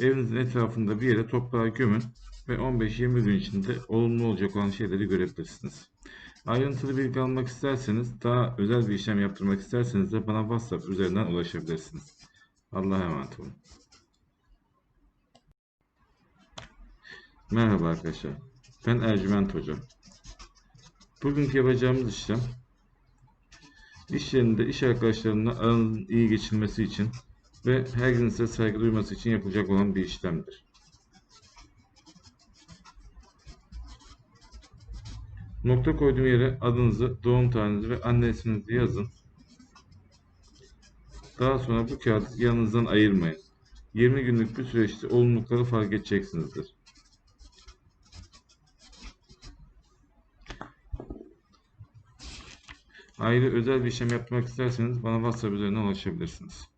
Evinizin etrafında bir yere toprağa gömün ve 15-20 gün içinde olumlu olacak olan şeyleri görebilirsiniz. Ayrıntılı bilgi almak isterseniz, daha özel bir işlem yaptırmak isterseniz de bana WhatsApp üzerinden ulaşabilirsiniz. Allah'a emanet olun. Merhaba arkadaşlar. Ben Ercüment Hoca. Bugünkü yapacağımız işlem, iş yerinde iş arkadaşlarımla aranızın iyi geçilmesi için ve her size saygı duyması için yapılacak olan bir işlemdir. Nokta koyduğum yere adınızı, doğum tarihinizi ve anne isminizi yazın. Daha sonra bu kağıdı yanınızdan ayırmayın. 20 günlük bir süreçte olumlulukları fark edeceksinizdir. Ayrı özel bir işlem yapmak isterseniz bana WhatsApp üzerinden ulaşabilirsiniz.